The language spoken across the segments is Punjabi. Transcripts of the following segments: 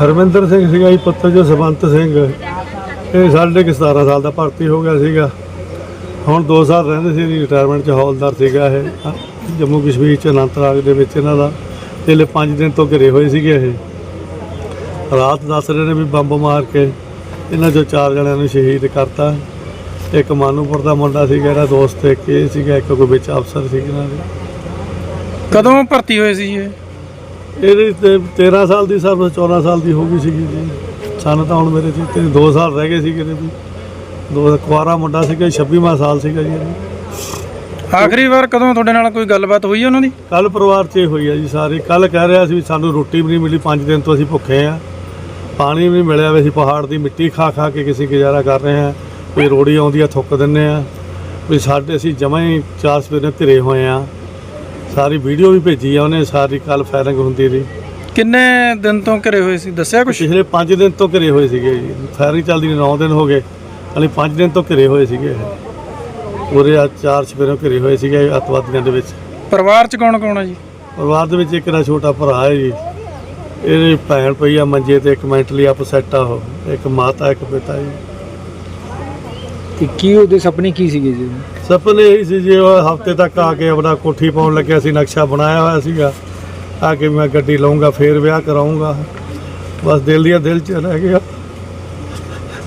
ਹਰਮਿੰਦਰ ਸਿੰਘ ਸੀਗਾ ਜੀ, ਪੁੱਤਰ ਜੋ ਸਵੰਤ ਸਿੰਘ। ਇਹ ਸਾਡੇ ਕਿ 17 ਸਾਲ ਦਾ ਭਰਤੀ ਹੋ ਗਿਆ ਸੀਗਾ। ਹੁਣ 2 ਸਾਲ ਰਹਿੰਦੇ ਸੀ ਰਿਟਾਇਰਮੈਂਟ ਚ ਹੌਲਦਾਰ ਸੀਗਾ ਇਹ। ਜੰਮੂ ਕਸ਼ਮੀਰ ਚ ਅਨੰਤਨਾਗ ਦੇ ਵਿੱਚ ਇਹਨਾਂ ਦਾ। ਇਹਲੇ 5 ਦਿਨ ਤੋਂ ਘਿਰੇ ਹੋਏ ਸੀਗੇ ਇਹ। ਰਾਤ ਦੱਸ ਰਹੇ ਨੇ ਵੀ ਬੰਬ ਮਾਰ ਕੇ ਇਹਨਾਂ ਚੋਂ ਚਾਰ ਜਣਿਆਂ ਨੂੰ ਸ਼ਹੀਦ ਕਰਤਾ। ਇੱਕ ਮਾਨੂਪੁਰ ਦਾ ਮੁੰਡਾ ਸੀਗਾ, ਇਹਦਾ ਦੋਸਤ ਇੱਕ ਇਹ ਸੀਗਾ, ਇੱਕ ਕੋਈ ਵਿੱਚ ਅਫਸਰ ਸੀ ਇਹਨਾਂ ਦੇ। ਕਦੋਂ ਭਰਤੀ ਹੋਏ ਸੀ ਇਹ? ਇਹਦੀ ਤੇ 13 ਸਾਲ ਦੀ ਸਰਵਿਸ 14 ਸਾਲ ਦੀ ਹੋ ਗਈ ਸੀਗੀ ਜੀ। ਸਾਨੂੰ ਤਾਂ ਹੁਣ ਮੇਰੇ ਤੇ 2 ਸਾਲ ਰਹਿ ਗਏ ਸੀਗੇ ਇਹਦੇ ਵੀ। ਦੋ ਕੁਆਰਾ ਮੁੰਡਾ ਸੀਗਾ 26ਵਾਂ ਸਾਲ ਸੀਗਾ ਜੀ ਆਖਰੀ ਵਾਰ ਕਦੋਂ ਤੁਹਾਡੇ ਨਾਲ ਕੋਈ ਗੱਲਬਾਤ ਹੋਈ ਹੈ ਉਹਨਾਂ ਦੀ? ਕੱਲ ਪਰਿਵਾਰ 'ਚ ਇਹ ਹੋਈ ਆ ਜੀ ਸਾਰੀ। ਕੱਲ ਕਹਿ ਰਿਹਾ ਸੀ ਵੀ ਸਾਨੂੰ ਰੋਟੀ ਵੀ ਨਹੀਂ ਮਿਲੀ 5 ਦਿਨ ਤੋਂ ਅਸੀਂ ਭੁੱਖੇ ਆ। ਪਾਣੀ ਵੀ ਨਹੀਂ ਮਿਲਿਆ ਵੀ ਅਸੀਂ ਪਹਾੜ ਦੀ ਮਿੱਟੀ ਖਾ ਖਾ ਕੇ ਕਿਸੇ ਗੁਜ਼ਾਰਾ ਕਰ ਰਹੇ ਆ। ਕੋਈ ਰੋੜੀ ਆਉਂਦੀ ਆ ਥੁੱਕ ਦਿੰਨੇ ਆ। ਵੀ ਸਾਡੇ ਅਸੀਂ ਜਮਾਂ ਹੀ ਚਾਰ ਸਵੇਰੇ ਘਿਰੇ ਹੋਏ ਆ। ਸਾਰੀ ਵੀਡੀਓ ਵੀ ਭੇਜੀ ਆ ਉਹਨੇ ਸਾਰੀ ਕੱਲ ਫਾਇਰਿੰਗ ਹੁੰਦੀ ਰਹੀ। ਕਿੰਨੇ ਦਿਨ ਤੋਂ ਘਰੇ ਹੋਏ ਸੀ? ਦੱਸਿਆ ਕੁਛ? ਪਿਛਲੇ 5 ਦਿਨ ਤੋਂ ਘਿਰੇ ਹੋਏ ਸੀਗੇ ਜੀ। ਫਾਇਰਿੰਗ ਚੱਲਦੀ 9 ਦਿਨ ਹੋ ਗਏ। ਹਾਲੇ 5 ਦਿਨ ਤੋਂ ਘਿਰੇ ਹੋਏ ਸੀਗੇ। ਪੂਰੇ ਆ ਚਾਰ ਸਵੇਰੋਂ ਘਿਰੇ ਹੋਏ ਸੀਗੇ ਅੱਤਵਾਦੀਆਂ ਦੇ ਵਿੱਚ। ਪਰਿਵਾਰ ਚ ਕੌਣ ਕੌਣ ਹੈ ਜੀ? ਪਰਿਵਾਰ ਦੇ ਵਿੱਚ ਇੱਕ ਦਾ ਛੋਟਾ ਭਰਾ ਹੈ ਜੀ। ਇਹਦੀ ਭੈਣ ਪਈ ਆ ਮੰਜੇ ਤੇ ਇੱਕ ਮੈਂਟਲੀ ਅਪਸੈਟ ਆ ਉਹ। ਇੱਕ ਮਾਤਾ ਇੱਕ ਪਿਤਾ ਜੀ। ਤੇ ਕੀ ਉਹਦੇ ਸੁਪਨੇ ਕੀ ਸੀਗੇ ਜੀ? ਸੁਪਨੇ ਇਹੀ ਸੀ ਜੀ, ਉਹ ਹਫ਼ਤੇ ਤੱਕ ਆ ਕੇ ਆਪਣਾ ਕੋਠੀ ਪਾਉਣ ਲੱਗਿਆ ਸੀ, ਨਕਸ਼ਾ ਬਣਾਇਆ ਹੋਇਆ ਸੀਗਾ। ਆ ਕੇ ਮੈਂ ਗੱਡੀ ਲਵਾਂਗਾ ਫੇਰ ਵਿਆਹ ਕਰਾਉਂਗਾ ਬਸ ਦਿਲ ਦੀਆਂ ਦਿਲ ਚ ਰਹਿ ਗਿਆ।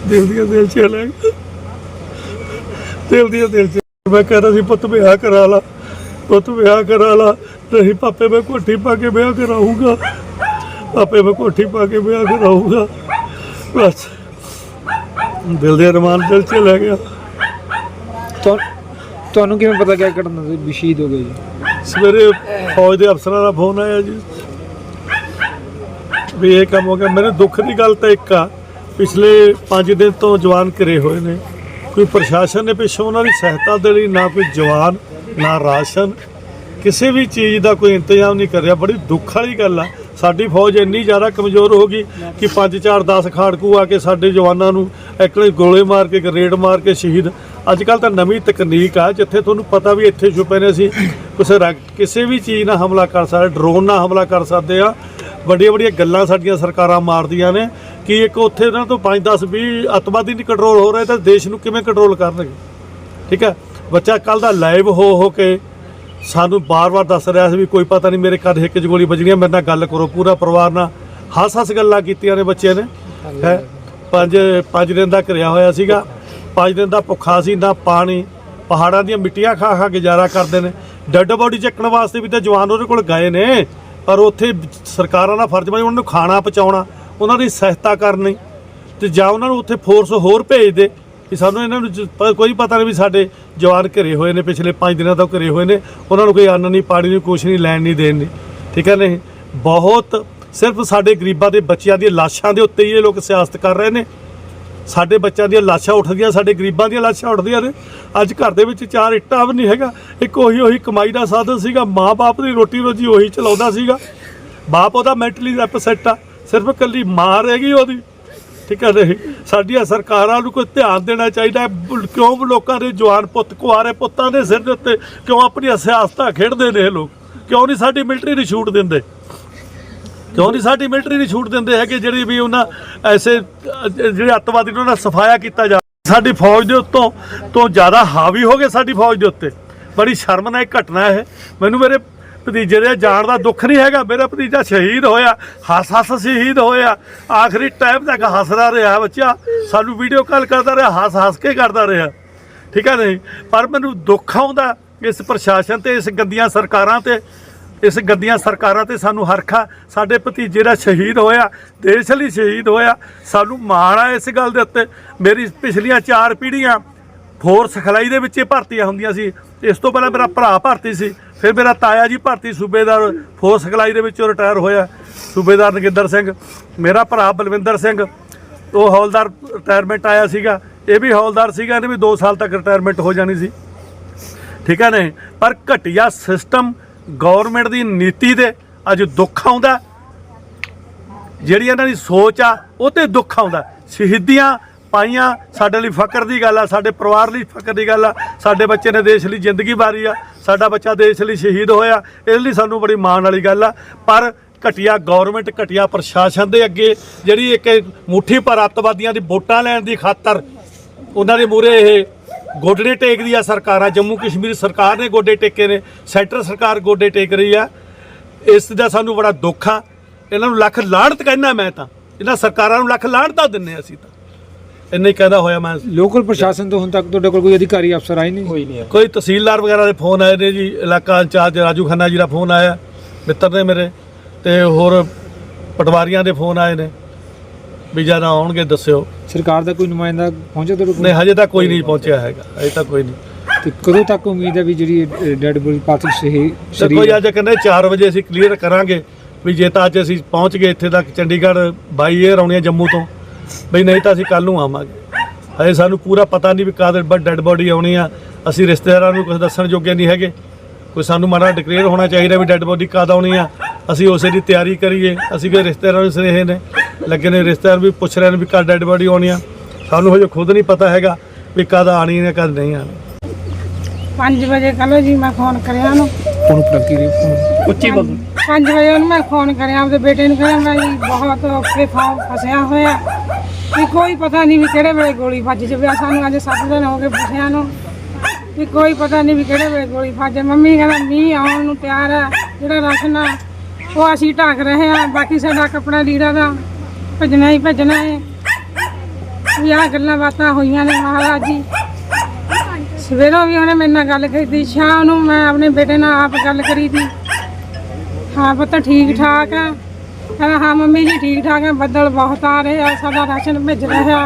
ਦਿਲ ਦੀਆਂ ਦਿਲ ਚ ਰਹਿ ਗਿਆ। ਦਿਲ ਦੀਆਂ ਦਿਲ ਚ ਮੈਂ ਕਹਿੰਦਾ ਸੀ, ਪੁੱਤ, ਵਿਆਹ ਕਰਾ ਲਾ। ਪੁੱਤ, ਵਿਆਹ ਕਰਾ ਲਾ। ਨਹੀਂ, ਪਾਪੇ, ਮੈਂ ਕੋਠੀ ਪਾ ਕੇ ਵਿਆਹ ਕਰਾਉਂਗਾ ਪਾਪੇ, ਮੈਂ ਕੋਠੀ ਪਾ ਕੇ ਵਿਆਹ ਕਰਾਉਂਗਾ ਬਸ। ਦਿਲ ਦੇ ਅਰਮਾਨ ਦਿਲ ਚ ਲੈ ਗਿਆ। ਤੁਹਾ- ਤੁਹਾਨੂੰ ਕਿਵੇਂ ਪਤਾ ਕਿਆ ਘਟਨਾ ਸੀ? ਵੀ ਸ਼ਹੀਦ ਹੋ ਗਏ ਜੀ। ਸਵੇਰੇ ਫੌਜ ਦੇ ਅਫਸਰਾਂ ਦਾ ਫੋਨ ਆਇਆ ਜੀ। ਵੀ ਇਹ ਕੰਮ ਹੋ ਗਿਆ। ਮੇਰੇ ਦੁੱਖ ਦੀ ਗੱਲ ਤਾਂ ਇੱਕ ਆ। ਪਿਛਲੇ 5 ਦਿਨ ਤੋਂ ਜਵਾਨ ਘਿਰੇ ਹੋਏ ਨੇ। ਕੋਈ ਪ੍ਰਸ਼ਾਸਨ ਨੇ ਪਿੱਛੋਂ ਉਹਨਾਂ ਦੀ ਸਹਾਇਤਾ ਦੇ ਲਈ ਨਾ ਕੋਈ ਜਵਾਨ ਨਾ ਰਾਸ਼ਨ। ਕਿਸੇ ਵੀ ਚੀਜ਼ ਦਾ ਕੋਈ ਇੰਤਜ਼ਾਮ ਨਹੀਂ ਕਰ ਰਿਹਾ। ਬੜੀ ਦੁੱਖ ਵਾਲੀ ਗੱਲ ਆ। ਸਾਡੀ ਫੌਜ ਇੰਨੀ ਜ਼ਿਆਦਾ ਕਮਜ਼ੋਰ ਹੋ ਗਈ ਕਿ 5 4 10 ਖਾੜਕੂ ਆ ਕੇ ਸਾਡੇ ਜਵਾਨਾਂ ਨੂੰ ਐਕਲੇ ਗੋਲੇ ਮਾਰ ਕੇ ਗਰੇਡ ਮਾਰ ਕੇ ਸ਼ਹੀਦ। ਅੱਜ ਕੱਲ ਤਾਂ ਨਵੀਂ ਤਕਨੀਕ ਆ, ਜਿੱਥੇ ਤੁਹਾਨੂੰ ਪਤਾ ਵੀ ਇੱਥੇ ਛੁਪੇ ਨੇ ਅਸੀਂ। ਕਿਸੇ ਰਾ- ਕਿਸੇ ਵੀ ਚੀਜ਼ ਨਾਲ ਹਮਲਾ ਕਰ ਸਕਦੇ, ਡਰੋਨ ਨਾਲ ਹਮਲਾ ਕਰ ਸਕਦੇ ਆ। ਵੱਡੀਆਂ ਵੱਡੀਆਂ ਗੱਲਾਂ ਸਾਡੀਆਂ ਸਰਕਾਰਾਂ ਮਾਰਦੀਆਂ ਨੇ ਕਿ ਇੱਕ ਉੱਥੇ ਇਹਨਾਂ ਤੋਂ 5 10 20 ਅੱਤਵਾਦੀ ਨਹੀਂ ਕੰਟਰੋਲ ਹੋ ਰਹੇ, ਤਾਂ ਦੇਸ਼ ਨੂੰ ਕਿਵੇਂ ਕੰਟਰੋਲ ਕਰਨਗੇ? ਠੀਕ ਹੈ? ਬੱਚਾ ਕੱਲ ਦਾ ਲਾਈਵ ਹੋ ਹੋ ਕੇ ਸਾਨੂੰ ਬਾਰ-ਬਾਰ ਦੱਸ ਰਿਹਾ ਸੀ ਵੀ ਕੋਈ ਪਤਾ ਨਹੀਂ ਮੇਰੇ ਘਰ ਹਿੱਕ 'ਚ ਗੋਲੀ ਵੱਜਣੀ ਹੈ ਮੇਰੇ ਨਾਲ ਗੱਲ ਕਰੋ ਪੂਰਾ ਪਰਿਵਾਰ ਨਾਲ। ਹੱਸ-ਹੱਸ ਗੱਲਾਂ ਕੀਤੀਆਂ ਨੇ ਬੱਚਿਆਂ ਨੇ? ਹੈ? ਪੰਜ ਪੰਜ ਦਿਨ ਦਾ ਘਿਰਿਆ ਹੋਇਆ ਸੀਗਾ। ਪੰਜ ਦਿਨ ਦਾ ਭੁੱਖਾ ਸੀ ਨਾ ਪਾਣੀ। ਪਹਾੜਾਂ ਦੀਆਂ ਮਿੱਟੀਆਂ ਖਾ ਖਾ ਗੁਜ਼ਾਰਾ ਕਰਦੇ ਨੇ। ਡੈੱਡ ਬੋਡੀ ਚੱਕਣ ਵਾਸਤੇ ਵੀ ਤਾਂ ਜਵਾਨ ਉਹਦੇ ਕੋਲ ਗਏ ਨੇ। ਪਰ ਉੱਥੇ ਸਰਕਾਰਾਂ ਦਾ ਫਰਜ਼ ਬਣੀ ਉਹਨਾਂ ਨੂੰ ਖਾਣਾ ਪਹੁੰਚਾਉਣਾ ਉਹਨਾਂ ਦੀ ਸਹਾਇਤਾ ਕਰਨੀ। ਤੇ ਜਾਂ ਉਹਨਾਂ ਨੂੰ ਉੱਥੇ ਫੋਰਸ ਹੋਰ ਭੇਜ ਦੇ। ਵੀ ਸਾਨੂੰ ਇਹਨਾਂ ਨੂੰ ਜ- ਪ- ਕੋਈ ਪਤਾ ਨਹੀਂ ਵੀ ਸਾਡੇ ਜਵਾਨ ਘਰੇ ਹੋਏ ਨੇ, ਪਿਛਲੇ 5 ਦਿਨਾਂ ਤੋਂ ਘਰੇ ਹੋਏ ਨੇ। ਉਹਨਾਂ ਨੂੰ ਕੋਈ ਅੰਨ ਨਹੀਂ, ਪਾਣੀ ਨਹੀਂ, ਕੁਛ ਨਹੀਂ, ਲੈਣ ਨਹੀਂ ਦੇਣ ਨਹੀਂ। ਠੀਕ ਹੈ ਨਹੀਂ? ਬਹੁਤ ਸਿਰਫ ਸਾਡੇ ਗਰੀਬਾਂ ਦੇ ਬੱਚਿਆਂ ਦੀਆਂ ਲਾਸ਼ਾਂ ਦੇ ਉੱਤੇ ਹੀ ਇਹ ਲੋਕ ਸਿਆਸਤ ਕਰ ਰਹੇ ਨੇ। ਸਾਡੇ ਬੱਚਿਆਂ ਦੀਆਂ ਲਾਸ਼ਾਂ ਉੱਠਦੀਆਂ ਸਾਡੇ ਗਰੀਬਾਂ ਦੀਆਂ ਲਾਸ਼ਾਂ ਉੱਠਦੀਆਂ ਨੇ। ਅੱਜ ਘਰ ਦੇ ਵਿੱਚ ਚਾਰ ਇੱਟਾਂ ਵੀ ਨਹੀਂ ਹੈਗਾ। ਇੱਕ ਉਹੀ ਉਹੀ ਕਮਾਈ ਦਾ ਸਾਧਨ ਸੀਗਾ, ਮਾਂ-ਬਾਪ ਦੀ ਰੋਟੀ ਰੋਜੀ ਉਹੀ ਚਲਾਉਂਦਾ ਸੀਗਾ। ਬਾਪ ਉਹਦਾ ਮੈਂਟਲੀ ਅਪਸੈਟ ਆ, ਸਿਰਫ ਇਕੱਲੀ ਮਾਂ ਰਹਿ ਗਈ ਉਹਦੀ। ਠੀਕ ਹੈ ਨਹੀਂ ਸਾਡੀਆਂ ਸਰਕਾਰਾਂ ਨੂੰ ਕੋਈ ਧਿਆਨ ਦੇਣਾ ਚਾਹੀਦਾ ਕਿਉਂ ਲੋਕਾਂ ਦੇ ਜਵਾਨ ਪੁੱਤ, ਕੁਆਰੇ ਪੁੱਤਾਂ ਦੇ ਸਿਰ ਦੇ ਉੱਤੇ ਕਿਉਂ ਆਪਣੀਆਂ ਸਿਆਸਤਾਂ ਖੇਡਦੇ ਨੇ ਇਹ ਲੋਕ? ਕਿਉਂ ਨਹੀਂ ਸਾਡੀ ਮਿਲਟਰੀ ਨੂੰ ਛੂਟ ਦਿੰਦੇ? ਕਿਉਂ ਨਹੀਂ ਸਾਡੀ ਮਿਲਟਰੀ ਨੂੰ ਛੂਟ ਦਿੰਦੇ ਹੈਗੇ ਜਿਹੜੀ ਵੀ ਉਹਨਾਂ ਐਸੇ, ਜਿਹੜੇ ਅੱਤਵਾਦੀ ਨੇ ਉਹਨਾਂ ਸਫਾਇਆ ਕੀਤਾ ਜਾ ਸਾਡੀ ਫੌਜ ਦੇ ਉੱਤੋਂ ਤੋਂ ਜ਼ਿਆਦਾ ਹਾਵੀ ਹੋ ਗਏ ਸਾਡੀ ਫੌਜ ਦੇ ਉੱਤੇ। ਬੜੀ ਸ਼ਰਮਨਾਕ ਘਟਨਾ ਇਹ ਮੈਨੂੰ ਮੇਰੇ ਭਤੀਜੇ ਦੇ ਜਾਣ ਦਾ ਦੁੱਖ ਨਹੀਂ ਹੈਗਾ। ਮੇਰਾ ਭਤੀਜਾ ਸ਼ਹੀਦ ਹੋਇਆ, ਹੱਸ ਹੱਸ ਸ਼ਹੀਦ ਹੋਇਆ। ਆਖਰੀ ਟਾਈਮ ਤੱਕ ਹੱਸਦਾ ਰਿਹਾ ਬੱਚਾ। ਸਾਨੂੰ ਵੀਡੀਓ ਕਾਲ ਕਰਦਾ ਰਿਹਾ, ਹੱਸ ਹੱਸ ਕੇ ਕਰਦਾ ਰਿਹਾ। ਠੀਕ ਹੈ ਨਹੀਂ? ਪਰ ਮੈਨੂੰ ਦੁੱਖ ਆਉਂਦਾ ਇਸ ਪ੍ਰਸ਼ਾਸਨ ਤੇ, ਇਸ ਗੰਦੀਆਂ ਸਰਕਾਰਾਂ ਤੇ, ਇਸ ਗੰਦੀਆਂ ਸਰਕਾਰਾਂ ਤੇ ਸਾਨੂੰ ਹਰਖਾ ਸਾਡੇ ਭਤੀਜੇ ਦਾ ਸ਼ਹੀਦ ਹੋਇਆ, ਦੇਸ਼ ਲਈ ਸ਼ਹੀਦ ਹੋਇਆ। ਸਾਨੂੰ ਮਾਣ ਆ ਇਸ ਗੱਲ ਦੇ ਉੱਤੇ। ਮੇਰੀ ਪਿਛਲੀਆਂ ਚਾਰ ਪੀੜ੍ਹੀਆਂ ਫੋਰਸ ਖਲਾਈ ਦੇ ਵਿੱਚ ਇਹ ਭਰਤੀਆਂ ਹੁੰਦੀਆਂ ਸੀ। ਇਸ ਤੋਂ ਪਹਿਲਾਂ ਮੇਰਾ ਭਰਾ ਭਰਤੀ ਸੀ। ਫਿਰ ਮੇਰਾ ਤਾਇਆ ਜੀ ਭਰਤੀ, ਸੂਬੇਦਾਰ ਫੋਰਸ ਖਲਾਈ ਦੇ ਵਿੱਚੋਂ ਰਿਟਾਇਰ ਹੋਇਆ। ਸੂਬੇਦਾਰ ਨਗਿੰਦਰ ਸਿੰਘ, ਮੇਰਾ ਭਰਾ ਬਲਵਿੰਦਰ ਸਿੰਘ, ਉਹ ਹੌਲਦਾਰ ਰਿਟਾਇਰਮੈਂਟ ਆਇਆ ਸੀਗਾ। ਇਹ ਵੀ ਹੌਲਦਾਰ ਸੀਗਾ, ਇਹਨੇ ਵੀ 2 ਸਾਲ ਤੱਕ ਰਿਟਾਇਰਮੈਂਟ ਹੋ ਜਾਣੀ ਸੀ। ਠੀਕ ਹੈ ਨੇ ਪਰ ਘਟੀਆ ਸਿਸਟਮ ਗਵਰਨਮੈਂਟ ਦੀ ਨੀਤੀ ਦੇ ਅੱਜ ਦੁੱਖ ਆਉਂਦਾ। ਜਿਹੜੀ ਇਹਨਾਂ ਦੀ ਸੋਚ ਆ, ਉਹ ਤੇ ਦੁੱਖ ਆਉਂਦਾ। ਸ਼ਹੀਦੀਆਂ ਪਾਈਆਂ, ਸਾਡੇ ਲਈ ਫਕਰ ਦੀ ਗੱਲ ਆ, ਸਾਡੇ ਪਰਿਵਾਰ ਲਈ ਫਕਰ ਦੀ ਗੱਲ ਆ, ਸਾਡੇ ਬੱਚੇ ਨੇ ਦੇਸ਼ ਲਈ ਜ਼ਿੰਦਗੀ ਵਾਰੀ ਆ, ਸਾਡਾ ਬੱਚਾ ਦੇਸ਼ ਲਈ ਸ਼ਹੀਦ ਹੋਇਆ, ਇਸ ਲਈ ਸਾਨੂੰ ਬੜੀ ਮਾਣ ਵਾਲੀ ਗੱਲ ਆ। ਪਰ ਘਟੀਆ ਗਵਰਨਮੈਂਟ ਘਟੀਆ ਪ੍ਰਸ਼ਾਸਨ ਦੇ ਅੱਗੇ, ਜਿਹੜੀ ਇੱਕ ਮੁੱਠੀ ਪਰ ਅੱਤਵਾਦੀਆਂ ਦੀ ਵੋਟਾਂ ਲੈਣ ਦੀ ਖਾਤਰ ਉਹਨਾਂ ਦੇ ਮੂਹਰੇ ਇਹ ਗੋਡੇ ਟੇਕਦੀ ਆ ਸਰਕਾਰਾਂ, ਜੰਮੂ ਕਸ਼ਮੀਰ ਸਰਕਾਰ ਨੇ ਗੋਡੇ ਟੇਕੇ ਨੇ, ਸੈਂਟਰ ਸਰਕਾਰ ਗੋਡੇ ਟੇਕ ਰਹੀ ਆ। ਇਸ ਦਾ ਸਾਨੂੰ ਬੜਾ ਦੁੱਖ ਆ। ਇਹਨਾਂ ਨੂੰ ਲੱਖ ਲਾਹਣਤ ਕਹਿਣਾ ਮੈਂ ਤਾਂ। ਇਹਨਾਂ ਸਰਕਾਰਾਂ ਨੂੰ ਲੱਖ ਲਾਹਣਤਾਂ ਦਿੰਨੇ ਅਸੀਂ ਤਾਂ। ਇੰਨਾ ਹੀ ਕਹਿੰਦਾ ਹੋਇਆ ਮੈਂ। ਲੋਕਲ ਪ੍ਰਸ਼ਾਸਨ ਤੋਂ ਹੁਣ ਤੱਕ ਤੁਹਾਡੇ ਕੋਲ ਕੋਈ ਅਧਿਕਾਰੀ ਅਫਸਰ ਆਏ ਨਹੀਂ? ਕੋਈ ਨਹੀਂ ਕੋਈ ਤਹਿਸੀਲਦਾਰ ਵਗੈਰਾ ਦੇ ਫੋਨ ਆਏ ਨੇ ਜੀ ਇਲਾਕਾ ਇੰਚਾਰਜ ਰਾਜੂ ਖੰਨਾ ਜੀ ਦਾ ਫੋਨ ਆਇਆ ਮਿੱਤਰ ਨੇ ਮੇਰੇ ਤੇ ਹੋਰ ਪਟਵਾਰੀਆਂ ਦੇ ਫੋਨ ਆਏ ਨੇ। ਵੀ ਜਦ ਆਉਣਗੇ ਦੱਸਿਓ। ਸਰਕਾਰ ਦਾ ਕੋਈ ਨੁਮਾਇੰਦਾ ਪਹੁੰਚਿਆ ਤੁਹਾਡੇ ਕੋਲ? ਨਹੀਂ ਹਜੇ ਤੱਕ ਕੋਈ ਨਹੀਂ ਪਹੁੰਚਿਆ ਹੈਗਾ ਅਜੇ ਤੱਕ ਕੋਈ ਨਹੀਂ। ਤੇ ਕਦੋਂ ਤੱਕ ਉਮੀਦ ਹੈ ਵੀ ਜਿਹੜੀ ਡੈਡ ਬੋਡੀ ਪਾਰਟੀ ਸਹੀ ਤੇ ਸਰੀਰ ਕੋਈ ਅੱਜ ਕਹਿੰਦੇ 4 ਵਜੇ ਅਸੀਂ ਕਲੀਅਰ ਕਰਾਂਗੇ ਵੀ ਜੇ ਤਾਂ ਅੱਜ ਅਸੀਂ ਪਹੁੰਚ ਗਏ ਇੱਥੇ ਤੱਕ ਚੰਡੀਗੜ੍ਹ ਬਾਈ ਏਅਰ ਆਉਣੀ ਹੈ ਜੰਮੂ ਤੋਂ। ਬਈ ਨਹੀਂ ਤਾਂ ਅਸੀਂ ਕੱਲ ਨੂੰ ਆਵਾਂਗੇ। ਹਜੇ ਸਾਨੂੰ ਪੂਰਾ ਪਤਾ ਨਹੀਂ ਵੀ ਕਾਦਰ ਬਟ ਡੈਡ ਬੋਡੀ ਆਉਣੀ ਆ। ਅਸੀਂ ਰਿਸ਼ਤੇਦਾਰਾਂ ਨੂੰ ਕੁਝ ਦੱਸਣ ਜੋਗੇ ਨਹੀਂ ਹੈਗੇ। ਕੋਈ ਸਾਨੂੰ ਮਾੜਾ ਡਿਕਲੇਅਰ ਹੋਣਾ ਚਾਹੀਦਾ ਵੀ ਡੈਡ ਬੋਡੀ ਕਦ ਆਉਣੀ ਆ। ਅਸੀਂ ਉਸੇ ਦੀ ਤਿਆਰੀ ਕਰੀਏ। ਅਸੀਂ ਕਿ ਰਿਸ਼ਤੇਦਾਰਾਂ ਨੂੰ ਸੁਨੇਹੇ ਨੇ। ਲੱਗੇ ਨੇ ਰਿਸ਼ਤੇਦਾਰ ਵੀ ਪੁੱਛ ਰਹੇ ਨੇ ਵੀ ਕਦ ਡੈਡ ਬੋਡੀ ਆਉਣੀ ਆ। ਸਾਨੂੰ ਹਜੇ ਖੁਦ ਨਹੀਂ ਪਤਾ ਹੈਗਾ ਵੀ ਕਦ ਆਣੀ ਨੇ ਕਦ ਨਹੀਂ ਆਣੀ 5 ਵਜੇ ਕੱਲ੍ਹ ਜੀ ਮੈਂ ਫੋਨ ਕਰਿਆ ਉਹਨੂੰ। ਫੋਨ ਦੇ ਉੱਚੀ 5 ਵਜੇ ਉਹਨੂੰ ਮੈਂ ਫੋਨ ਕਰਿਆ ਆਪਦੇ ਬੇਟੇ ਨੂੰ ਕਿਹਾ ਮੈਂ ਜੀ ਬਹੁਤ ਔਖੇ ਫਸਿਆ ਹੋਇਆ। ਵੀ ਕੋਈ ਪਤਾ ਨਹੀਂ ਵੀ ਕਿਹੜੇ ਵੇਲੇ ਗੋਲੀ ਵੱਜ ਜਾਵੇ। ਸਾਨੂੰ ਅੱਜ 7 ਦਿਨ ਹੋ ਗਏ ਪੁੱਛਿਆ ਨੂੰ ਵੀ ਕੋਈ ਪਤਾ ਨਹੀਂ ਵੀ ਕਿਹੜੇ ਵੇਲੇ ਗੋਲੀ ਵੱਜ ਮੰਮੀ ਕਹਿੰਦਾ, ਮੀਂਹ ਆਉਣ ਨੂੰ ਤਿਆਰ ਹੈ ਜਿਹੜਾ ਰਾਸ਼ਨ ਆ ਉਹ ਅਸੀਂ ਢੱਕ ਰਹੇ ਹਾਂ ਬਾਕੀ ਸਾਡਾ ਕੱਪੜਾ ਲੀੜਾ ਦਾ ਭੱਜਣਾ ਹੀ ਭੱਜਣਾ ਹੈ ਵੀ ਆਹ ਗੱਲਾਂ ਬਾਤਾਂ ਹੋਈਆਂ ਨੇ ਮਹਾਰਾਜ ਜੀ। ਸਵੇਰੋਂ ਵੀ ਉਹਨੇ ਮੇਰੇ ਨਾਲ ਗੱਲ ਕੀਤੀ, ਸ਼ਾਮ ਨੂੰ ਮੈਂ ਆਪਣੇ ਬੇਟੇ ਨਾਲ ਆਪ ਗੱਲ ਕਰੀ ਤੀ ਹਾਂ, ਪੁੱਤ ਠੀਕ ਠਾਕ ਆ। ਕਹਿੰਦਾ ਹਾਂ ਮੰਮੀ ਜੀ ਠੀਕ ਠਾਕ ਆ ਬੱਦਲ ਬਹੁਤ ਆ ਰਹੇ ਆ ਸਾਡਾ ਰਾਸ਼ਨ ਭੇਜ ਰਿਹਾ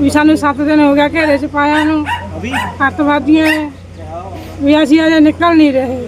ਵੀ ਸਾਨੂੰ 7 ਦਿਨ ਹੋ ਗਿਆ ਘੇਰੇ 'ਚ ਪਾਇਆ ਨੂੰ ਅੱਤਵਾਦੀਆਂ ਵੀ ਅਸੀਂ ਅਜੇ ਨਿਕਲ ਨਹੀਂ ਰਹੇ।